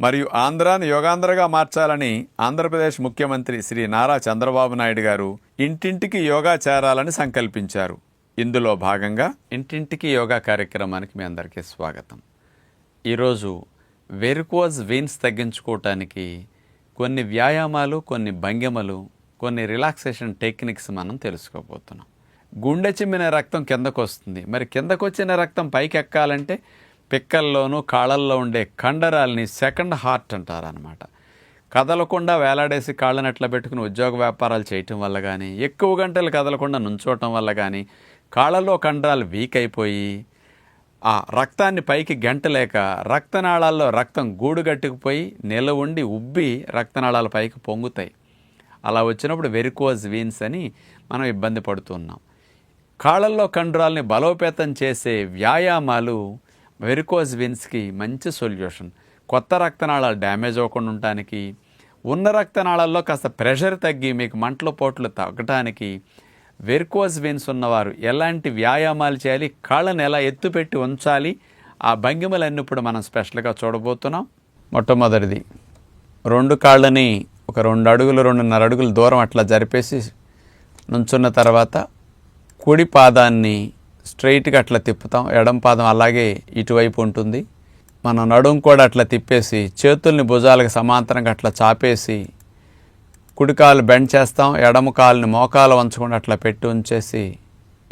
మరియు ఆంధ్రాను యోగాంధ్రగా మార్చాలని ఆంధ్రప్రదేశ్ ముఖ్యమంత్రి శ్రీ నారా చంద్రబాబు నాయుడు గారు ఇంటింటికి యోగా చేరాలని సంకల్పించారు. ఇందులో భాగంగా ఇంటింటికి యోగా కార్యక్రమానికి మీ అందరికీ స్వాగతం. ఈరోజు వెరికోజ్ వెయిన్స్ తగ్గించుకోవటానికి కొన్ని వ్యాయామాలు కొన్ని భంగిమలు కొన్ని రిలాక్సేషన్ టెక్నిక్స్ మనం తెలుసుకోబోతున్నాం. గుండె చిమ్మిన రక్తం కిందకు వస్తుంది మరి కిందకు వచ్చిన రక్తం పైకి ఎక్కాలంటే పిక్కల్లోనూ కాళ్ళల్లో ఉండే కండరాల్ని సెకండ్ హార్ట్ అంటారనమాట కదలకుండా వేలాడేసి కాళ్ళని అట్లా పెట్టుకుని ఉద్యోగ వ్యాపారాలు చేయటం వల్ల కానీ ఎక్కువ గంటలు కదలకుండా నుంచోవటం వల్ల కానీ కాళ్ళలో కండరాలు వీక్ అయిపోయి ఆ రక్తాన్ని పైకి గంటలేక రక్తనాళాల్లో రక్తం గూడు గట్టుకుపోయి నిల ఉండి ఉబ్బి రక్తనాళాల పైకి పొంగుతాయి. అలా వచ్చినప్పుడు వెరికోజ్ వీన్స్ అని మనం ఇబ్బంది పడుతున్నాం కాళ్ళల్లో కండరాల్ని బలోపేతం చేసే వ్యాయామాలు వెరికోజ్ విన్స్కి మంచి సొల్యూషన్. కొత్త రక్తనాళాలు డ్యామేజ్ అవ్వకుండా ఉండటానికి ఉన్న రక్తనాళాల్లో కాస్త ప్రెషర్ తగ్గి మీకు మంటలు పోట్లు తగ్గటానికి వెరికోజ్ విన్స్ ఉన్నవారు ఎలాంటి వ్యాయామాలు చేయాలి కాళ్ళను ఎలా ఎత్తుపెట్టి ఉంచాలి ఆ భంగిమలన్నీ ఇప్పుడు మనం స్పెషల్గా చూడబోతున్నాం. మొట్టమొదటిది రెండు కాళ్ళని ఒక రెండు అడుగులు రెండున్నర అడుగులు దూరం అట్లా జరిపేసి నుంచున్న తర్వాత కుడి పాదాన్ని స్ట్రైట్గా అట్లా తిప్పుతాం. ఎడం పాదం అలాగే ఇటువైపు ఉంటుంది. మన నడుం కూడా అట్లా తిప్పేసి చేతుల్ని భుజాలకు సమాంతరంగా అట్లా చాపేసి కుడి కాలు బెండ్ చేస్తాం. ఎడమ కాలుని మోకాలు వంచకుండా అట్లా పెట్టి ఉంచేసి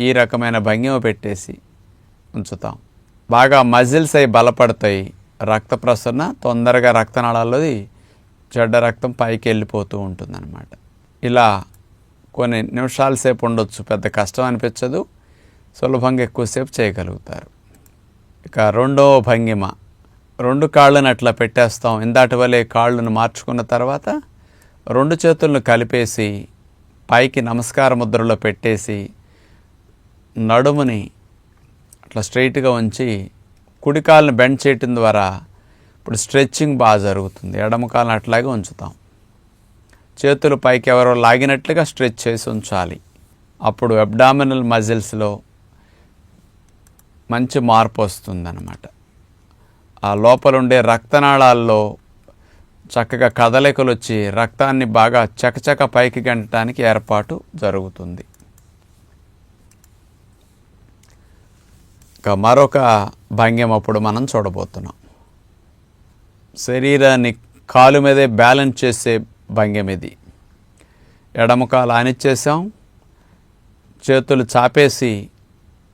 ఈ రకమైన భంగిమ పెట్టేసి ఉంచుతాం. బాగా మజిల్స్ అవి బలపడతాయి. రక్త ప్రసరణ తొందరగా రక్తనాళాల్లోది చెడ్డ రక్తం పైకి వెళ్ళిపోతూ ఉంటుందన్నమాట. ఇలా కొన్ని నిమిషాల సేపు ఉండొచ్చు. పెద్ద కష్టం అనిపించదు. సులభంగా ఎక్కువసేపు చేయగలుగుతారు. ఇక రెండవ భంగిమ. రెండు కాళ్ళని అట్లా పెట్టేస్తాం. ఇందాటి వలె కాళ్ళను మార్చుకున్న తర్వాత రెండు చేతులను కలిపేసి పైకి నమస్కార ముద్రలో పెట్టేసి నడుముని అట్లా స్ట్రైట్గా ఉంచి కుడి బెండ్ చేయటం ద్వారా ఇప్పుడు స్ట్రెచ్చింగ్ బాగా జరుగుతుంది. ఎడమ కాలను అట్లాగే ఉంచుతాం. చేతులు పైకి ఎవరో లాగినట్లుగా స్ట్రెచ్ చేసి ఉంచాలి. అప్పుడు అబ్డామినల్ మజిల్స్లో మంచి మార్పు వస్తుందన్నమాట. ఆ లోపల ఉండే రక్తనాళాల్లో చక్కగా కదలికలు వచ్చి రక్తాన్ని బాగా చకచక పైకి గంటడానికి ఏర్పాటు జరుగుతుంది. ఇక మరొక భంగ్యం అప్పుడు మనం చూడబోతున్నాం. శరీరాన్ని కాలు మీదే బ్యాలెన్స్ చేసే భంగ్యం ఇది. ఎడమ కాలు ఆనిచ్చేసాం చేతులు చాపేసి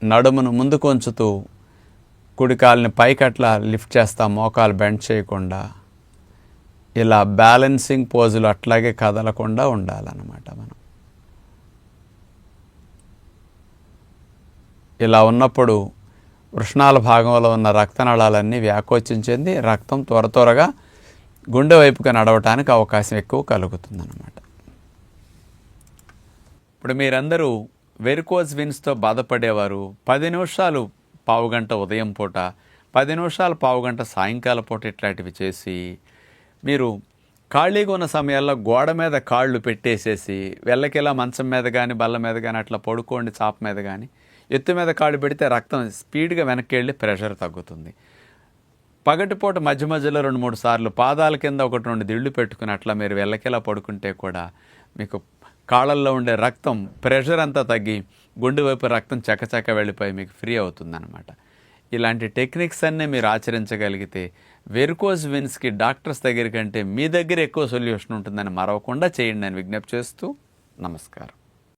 నడుమును ముందుకు ఉంచుతూ కుడి పైకట్లా లిఫ్ట్ చేస్తాం మోకాలు బెండ్ చేయకుండా ఇలా బ్యాలెన్సింగ్ పోజులు అట్లాగే కదలకుండా ఉండాలన్నమాట మనం. ఇలా ఉన్నప్పుడు వృషణాల భాగంలో ఉన్న రక్తనాళాలన్నీ వ్యాకోచం చెంది రక్తం త్వర త్వరగా గుండె వైపుగా నడవటానికి అవకాశం ఎక్కువ కలుగుతుందన్నమాట. ఇప్పుడు మీరందరూ వెరికోజ్ విన్స్తో బాధపడేవారు. పది నిమిషాలు పావుగంట ఉదయం పూట పది నిమిషాలు పావుగంట సాయంకాల పూట ఇట్లాంటివి చేసి మీరు ఖాళీగా ఉన్న సమయాల్లో గోడ మీద కాళ్ళు పెట్టేసేసి వెళ్ళకిలా మంచం మీద కానీ బల్ల మీద కానీ అట్లా పడుకోండి చాప మీద కానీ ఎత్తు మీద కాళ్ళు పెడితే రక్తం స్పీడ్గా వెనక్కి వెళ్ళి ప్రెషర్ తగ్గుతుంది. పగటిపూట మధ్య మధ్యలో రెండు మూడు సార్లు పాదాల కింద ఒకటి రెండు దిళ్ళు పెట్టుకుని అట్లా మీరు వెళ్ళకిలా పడుకుంటే కూడా మీకు కాళ్ళల్లో ఉండే రక్తం ప్రెషర్ అంతా తగ్గి గుండె వైపు రక్తం చకచక వెళ్ళిపోయి మీకు ఫ్రీ అవుతుందన్నమాట. ఇలాంటి టెక్నిక్స్ అన్నీ మీరు ఆచరించగలిగితే వెరుకోజ్ విన్స్కి డాక్టర్స్ దగ్గర కంటే మీ దగ్గర ఎక్కువ సొల్యూషన్ ఉంటుందని మరవకుండా చేయండి అని విజ్ఞప్తి చేస్తూ నమస్కారం.